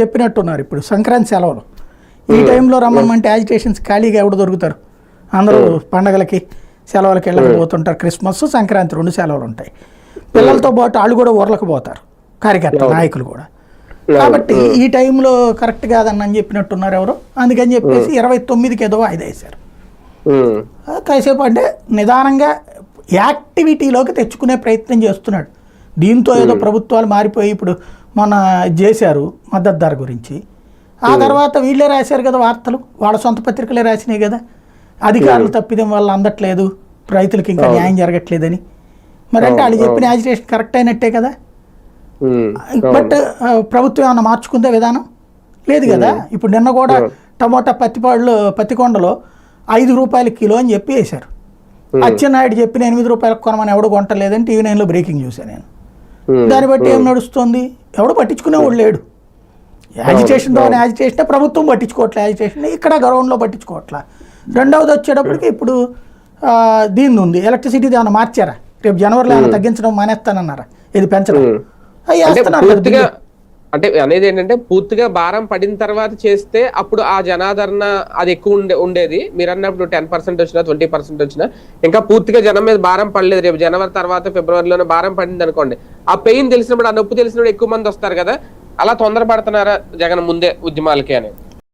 చెప్పినట్టున్నారు ఇప్పుడు సంక్రాంతి సెలవులు. ఈ టైంలో రమ్మమంటే యాజిటేషన్స్ ఖాళీగా ఎవడు దొరుకుతారు? అందరూ పండగలకి సెలవులకి వెళ్ళకపోతుంటారు క్రిస్మస్ సంక్రాంతి రెండు సెలవులు ఉంటాయి. పిల్లలతో పాటు వాళ్ళు కూడా ఊర్లకు పోతారు. కార్యకర్త నాయకులు కూడా. కాబట్టి ఈ టైంలో కరెక్ట్ కాదని అని చెప్పినట్టున్నారు ఎవరు? అందుకని చెప్పేసి ఇరవై తొమ్మిదికి ఏదో వాయిదా వేశారు. కాసేపు అంటే నిదానంగా యాక్టివిటీలోకి తెచ్చుకునే ప్రయత్నం చేస్తున్నాడు. దీంతో ఏదో ప్రభుత్వాలు మారిపోయి ఇప్పుడు మన చేశారు మద్దతు ధర గురించి. ఆ తర్వాత వీళ్ళే రాశారు కదా వార్తలు. వాళ్ళ సొంత పత్రికలే రాసినాయి కదా. అధికారులు తప్పిదం వల్ల అందట్లేదు. రైతులకి ఇంకా న్యాయం జరగట్లేదని. మరి అంటే వాళ్ళు చెప్పిన యాజిటేషన్ కరెక్ట్ అయినట్టే కదా. బట్ ప్రభుత్వం ఏమైనా మార్చుకుందే విధానం? లేదు కదా. ఇప్పుడు నిన్న కూడా టమోటా పత్తిపాడులో పత్తికొండలో ఐదు రూపాయల కిలో అని చెప్పి వేశారు అచ్చెన్నాయుడు చెప్పిన ఎనిమిది రూపాయలకు కొనమని ఎవడు కొంటలేదని టీవీ నైన్లో బ్రేకింగ్ చూశాను నేను. దాన్ని బట్టి ఏం నడుస్తుంది? ఎవడు పట్టించుకునేవాడు లేడు. యాజిటేషన్ ద్వారా యాజిటేషన్ ప్రభుత్వం పట్టించుకోవట్లే యాజిటేషన్ ఇక్కడ గ్రౌండ్లో పట్టించుకోవట్లే. రెండవది వచ్చేటప్పటికి ఇప్పుడు ఆ, దీన్ని ఉంది. ఎలక్ట్రిసిటీ ఏమైనా మార్చారా? రేపు జనవరిలో ఏమైనా తగ్గించడం మానేస్తానన్నారా? ఇది పెంచడం. అవి వేస్తున్నారు. అంటే అనేది ఏంటంటే పూర్తిగా భారం పడిన తర్వాత చేస్తే అప్పుడు ఆ జనాదరణ అది ఎక్కువ ఉండే ఉండేది. మీరు అన్నప్పుడు టెన్ పర్సెంట్ వచ్చినా ట్వంటీ పర్సెంట్ వచ్చినా ఇంకా పూర్తిగా జనం మీద భారం పడలేదు. రేపు జనవరి తర్వాత ఫిబ్రవరిలోనే భారం పడింది అనుకోండి ఆ పెయిన్ తెలిసినప్పుడు ఆ నొప్పి తెలిసినప్పుడు ఎక్కువ మంది వస్తారు కదా. అలా తొందరపడుతున్నారా జగన్ ముందే ఉద్యమాలకి అని?